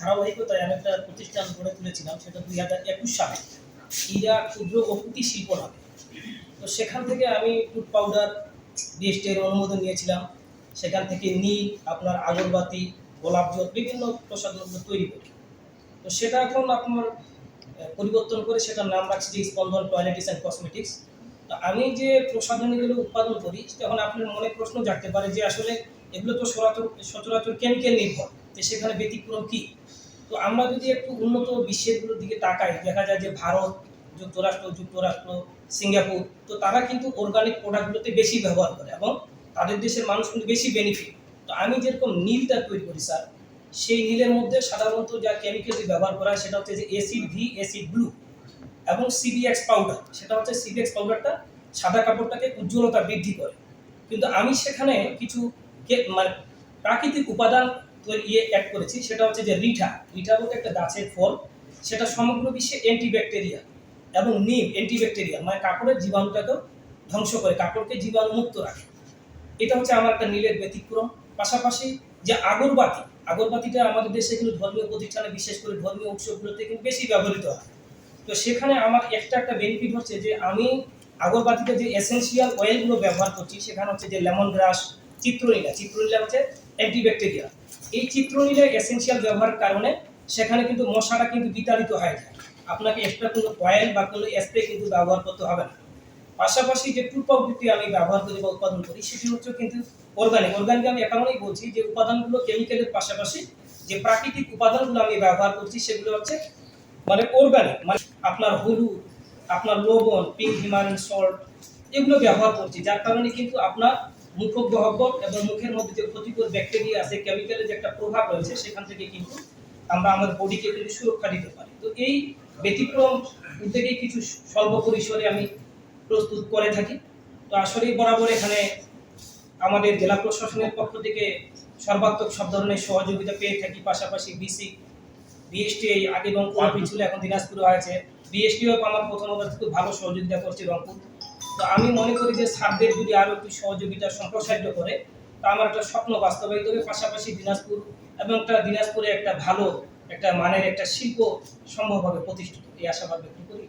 ধারাবাহিকতায় আমি একটা প্রতিষ্ঠান গড়ে তুলেছিলাম, সেটা দুই হাজার একুশ সালে। ইরা ক্ষুদ্র ও কুটি শিল্প নামে। তো সেখান থেকে আমি ফুড পাউডার বিএসটির অনুমোদন নিয়েছিলাম। সেখান থেকে নীল আপনার আগরবাতি, গোলাপ জল, বিভিন্ন প্রসাধনগুলো তৈরি করি। তো সেটা এখন আপনার পরিবর্তন করে সেটার নাম রাখছি যে স্পন্দন টয়লেটিস অ্যান্ড কসমেটিক্স। তো আমি যে প্রসাধনীগুলো উৎপাদন করি, তখন আপনার মনে প্রশ্ন জাগতে পারে যে আসলে এগুলো তো সচরাচর সচরাচর কেমিক্যাল নির্ভর তো সেখানে ব্যতিক্রম কী? তো আমরা যদি একটু উন্নত বিশ্বেরগুলোর দিকে তাকাই, দেখা যায় যে ভারত, যুক্তরাষ্ট্র যুক্তরাষ্ট্র, সিঙ্গাপুর, তো তারা কিন্তু অর্গানিক প্রোডাক্টগুলোতে বেশি ব্যবহার করে এবং তাদের দেশের মানুষ কিন্তু বেশি বেনিফিট তো আমি যেরকম নীলটা তৈরি করি স্যার সেই নীলের মধ্যে সাধারণত যা কেমিক্যাল ব্যবহার করা হয়, সেটা হচ্ছে যে এসিড ভি এসিড ব্লু এবং সিবিএক্স পাউডার সেটা হচ্ছে সিবিএক্স পাউডারটা সাদা কাপড়টাকে উজ্জ্বলতা বৃদ্ধি করে। কিন্তু আমি সেখানে কিছু মানে প্রাকৃতিক উপাদান ইয়ে অ্যাড করেছি, সেটা হচ্ছে যে রিঠা। রিঠা বলতে একটা গাছের ফল, সেটা সমগ্র বিশ্বে অ্যান্টিব্যাকটেরিয়া এবং নিম অ্যান্টিব্যাকটেরিয়া মানে কাপড়ের জীবাণুটাকেও ধ্বংস করে কাপড়কে জীবাণুমুক্ত রাখে। এটা হচ্ছে আমার একটা নীলের ব্যতিক্রম। পাশাপাশি যে আগরবাতি, আগরবাতিটা আমাদের দেশে কিন্তু ধর্মীয় প্রতিষ্ঠানে, বিশেষ করে ধর্মীয় উৎসবগুলোতে কিন্তু বেশি ব্যবহৃত হয়। তো সেখানে আমার একটা একটা বেনিফিট হচ্ছে যে আমি আগরবাতিতে যে এসেনশিয়াল অয়েলগুলো ব্যবহার করছি, সেখানে হচ্ছে যে লেমন গ্রাস চিত্রনীলা চিত্রনীলা হচ্ছে অ্যান্টিব্যাকটেরিয়া এই চিত্রনীলা এসেনশিয়াল ব্যবহারের কারণে সেখানে কিন্তু মশাটা কিন্তু বিতাড়িত হয়ে যায়। আপনাকে এক্সট্রা কোনো অয়েল বা কোনো স্প্রে কিন্তু ব্যবহার করতে হবে না। পাশাপাশি যে পাউডারটি আমি ব্যবহার করি বা উৎপাদন করি, সেটি হচ্ছে কিন্তু অর্গানিক অর্গানিক আমি এ কারণেই বলছি যে উপাদানগুলো কেমিক্যালের পাশাপাশি যে প্রাকৃতিক উপাদানগুলো আমি ব্যবহার করছি, সেগুলো হচ্ছে মানে অর্গানিক মানে আপনার হলুদ, আপনার লবণ পিঙ্ক হিমালয়ান সল্ট এগুলো ব্যবহার করছি। যার কারণে কিন্তু আপনার মুখগহ্বর এবং মুখের মধ্যে যে ক্ষতিকর ব্যাকটেরিয়া আছে কেমিক্যালের যে একটা প্রভাব রয়েছে, সেখান থেকে কিন্তু আমরা আমাদের বডিকে কিন্তু সুরক্ষা দিতে পারি। তো এই ব্যতিক্রম উদ্যোগে কিছু স্বল্প পরিসরে আমি প্রস্তুত করে থাকি। তো আসলেই বরাবর এখানে আমাদের জেলা প্রশাসনের পক্ষ থেকে সর্বাত্মক সব ধরনের সহযোগিতা পেয়ে থাকি। পাশাপাশি বিসি বিএসটি এই আগে রংপুর অফিস এখন দিনাজপুরে হয়েছে। বিএসটিও আমার প্রথম অবস্থা খুব ভালো সহযোগিতা করছে রংপুর। তো আমি মনে করি যে সারদের যদি আরও একটু সহযোগিতা সম্প্রসারিত করে, তা আমার একটা স্বপ্ন বাস্তবায়িত হবে। পাশাপাশি দিনাজপুর এবং একটা দিনাজপুরে একটা ভালো একটা মানের একটা শিল্প সম্ভবভাবে প্রতিষ্ঠিত। এই আশাবাদ ব্যক্ত করি।